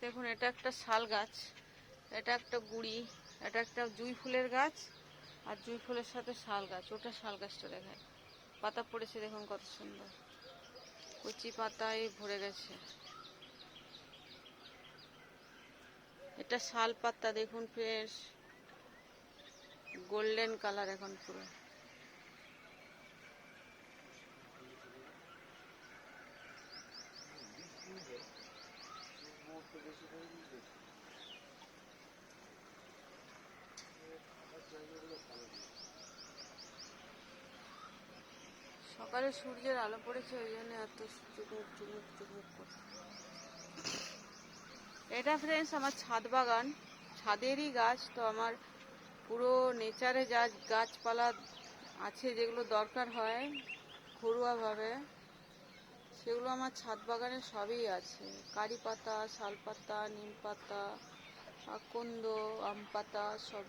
দেখুন, এটা একটা শাল গাছ, এটা একটা গুড়ি, এটা একটা জুই ফুলের গাছ আর জুই ফুলের সাথে শাল গাছ। ওটা শাল গাছটা দেখায়। পাতা পড়েছে, দেখুন কত সুন্দর। কচি পাতায় ভরে গেছে। এটা শাল পাতা, দেখুন ফ্রেশ। গোল্ডেন কালার এখন পুরো। সকালে সূর্যের আলো পড়েছে, ওই জন্য এত চুমুক চুমুক চুমুক এটা ফ্রেন্ডস আমার ছাদ বাগান। ছাদেরই গাছ, তো আমার পুরো নেচারে যা গাছপালা আছে যেগুলো দরকার হয়, ঘরোয়াভাবে। সেগুলো আমার ছাদ বাগানে সবই আছে। কারি পাতা, শাল পাতা, নিম পাতা আকন্দ আম পাতা, সব।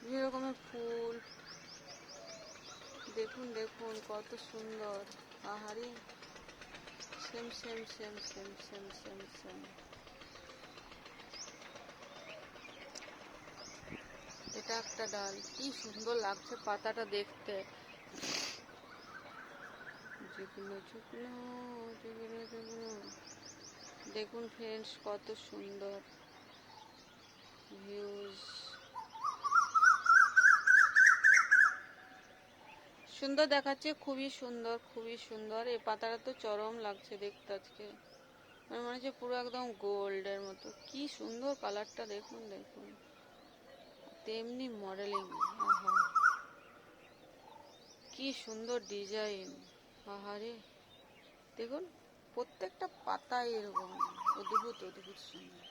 বিভিন্ন রকমের ফুল। দেখুন দেখুন, কত সুন্দর। পাহাড়ি same same same same same same same. এটা একটা ডাল। কি সুন্দর লাগছে পাতাটা দেখতে। দেখুন ফ্রেন্ডস কত সুন্দর। ভিউজ সুন্দর দেখাচ্ছে, খুবই সুন্দর খুবই সুন্দর। এই পাতাটা তো চরম লাগছে দেখতে আজকে। আমার মনে হচ্ছে পুরো একদম গোল্ডের মতো। কি সুন্দর কালারটা, দেখুন দেখুন। তেমনি মডেলিং কি সুন্দর ডিজাইন আহারে দেখুন প্রত্যেকটা পাতায় এরকম অদ্ভুত অদ্ভুত সুন্দর।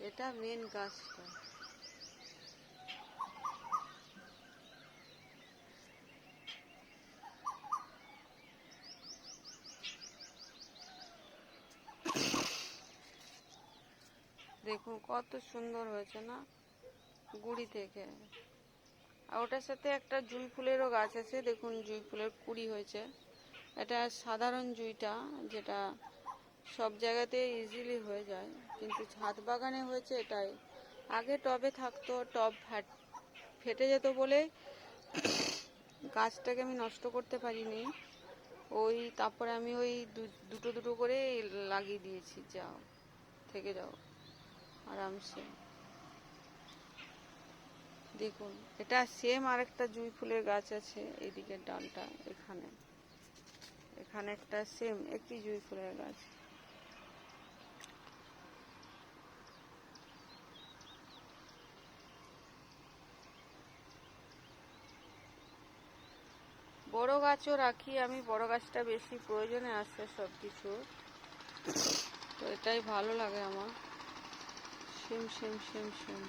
এটা মেন গাছটা। দেখুন, কত সুন্দর হয়েছে না? গুড়ি থেকে। আর ওটার সাথে একটা জুঁই ফুলেরও গাছ আছে। দেখুন, জুঁই ফুলের কুড়ি হয়েছে। এটা সাধারণ জুঁইটা, যেটা সব জায়গাতে ইজিলি হয়ে যায়। কিন্তু ছাদ বাগানে হয়েছে এটাই। আগে টবে থাকতো, টব ফাট- ফেটে যেত বলে গাছটাকে আমি নষ্ট করতে পারিনি। ওই, তারপরে আমি ওই দুটো দুটো করে লাগিয়ে দিয়েছি। যাও, থেকে যাও। আরামসে। দেখুন, এটা সেম আরেকটা জুঁই ফুলের গাছ আছে এইদিকে ডালটা এখানে। এখানে একটা সেম একটি জুঁই ফুলের গাছ। বড় গাছও রাখি আমি, বড় গাছটা বেশি প্রয়োজনে আসে সব কিছু তো এটাই ভালো লাগে আমার। Same same same same